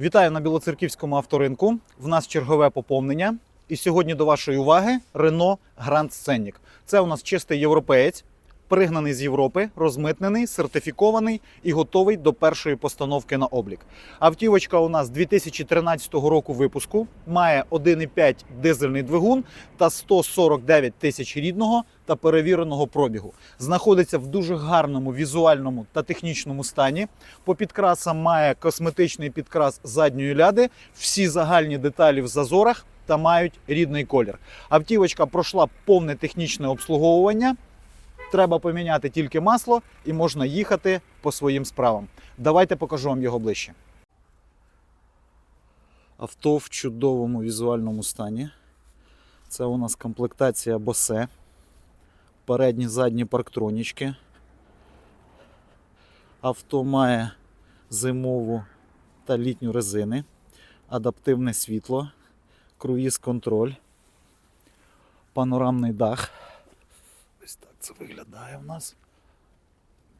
Вітаю на Білоцерківському авторинку. В нас чергове поповнення. І сьогодні до вашої уваги Renault Grand Scenic. Це у нас чистий європеєць, пригнаний з Європи, розмитнений, сертифікований і готовий до першої постановки на облік. Автівочка у нас 2013 року випуску, має 1,5 дизельний двигун та 149 тисяч рідного та перевіреного пробігу. Знаходиться в дуже гарному візуальному та технічному стані. По підкрасам має косметичний підкрас задньої ляди, всі загальні деталі в зазорах та мають рідний колір. Автівочка пройшла повне технічне обслуговування. Треба поміняти тільки масло і можна їхати по своїм справам. Давайте покажу вам його ближче. Авто в чудовому візуальному стані. Це у нас комплектація Bose. Передні задні парктронічки. Авто має зимову та літню резини, адаптивне світло, круїз контроль, панорамний дах. Це виглядає в нас.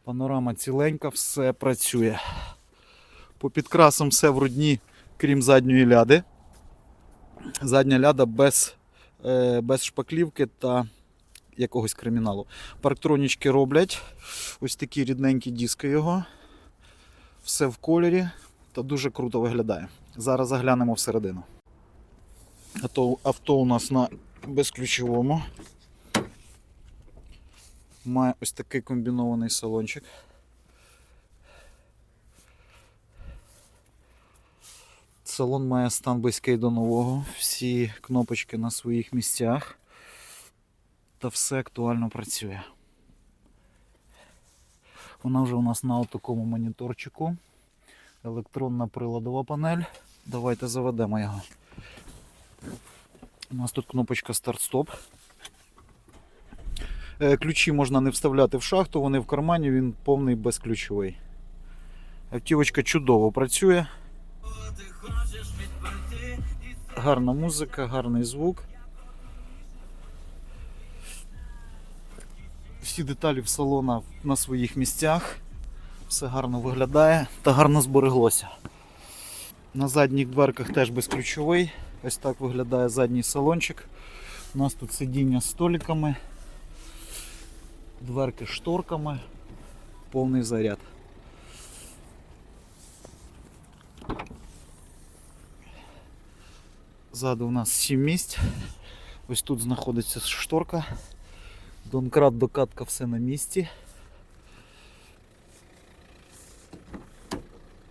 Панорама ціленька, все працює. По підкрасам все в рудні, крім задньої ляди. Задня ляда без, е, без шпаклівки та якогось криміналу. Парктронічки роблять. Ось такі рідненькі диски його. Все в кольорі та дуже круто виглядає. Зараз заглянемо всередину. Авто, авто у нас на безключовому. Має ось такий комбінований салончик. Салон має стан близький до нового. Всі кнопочки на своїх місцях. Та все актуально працює. Вона вже у нас на такому моніторчику. Електронна приладова панель. Давайте заведемо його. У нас тут кнопочка старт-стоп. Е, Ключі можна не вставляти в шахту, вони в кармані, він повний безключовий. Автівочка чудово працює. Гарна музика, гарний звук. Всі деталі в салона на своїх місцях. Все гарно виглядає та гарно збереглося. На задніх дверках теж безключовий. Ось так виглядає задній салончик. У нас тут сидіння з столиками, дверки шторками, повний заряд. Ззаду у нас 7 місць. Ось тут знаходиться шторка. Донкрат, докатка, все на місці.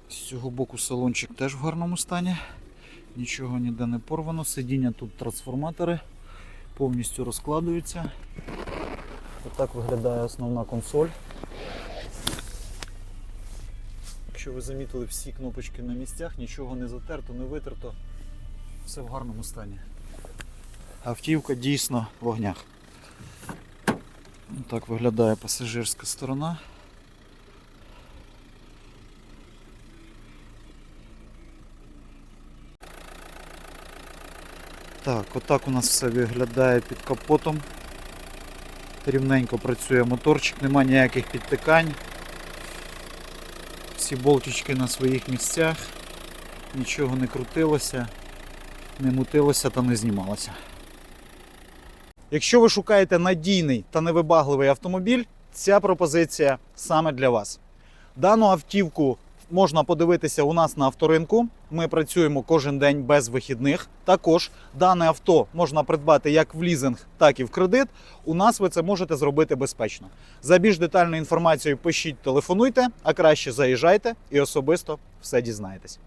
З цього боку салончик теж в гарному стані. Нічого ніде не порвано. Сидіння тут трансформатори повністю розкладуються. Отак виглядає основна консоль. Якщо ви замітили всі кнопочки на місцях, нічого не затерто, не витерто, все в гарному стані. Автівка дійсно в огнях. Так виглядає пасажирська сторона. Так, отак у нас все виглядає під капотом. Рівненько працює моторчик, нема ніяких підтикань. Всі болтички на своїх місцях, нічого не крутилося, не мутилося та не знімалося. Якщо ви шукаєте надійний та невибагливий автомобіль, ця пропозиція саме для вас. Дану автівку можна подивитися у нас на авторинку. Ми працюємо кожен день без вихідних. Також дане авто можна придбати як в лізинг, так і в кредит. У нас ви це можете зробити безпечно. За більш детальною інформацією пишіть, телефонуйте, а краще заїжджайте і особисто все дізнаєтесь.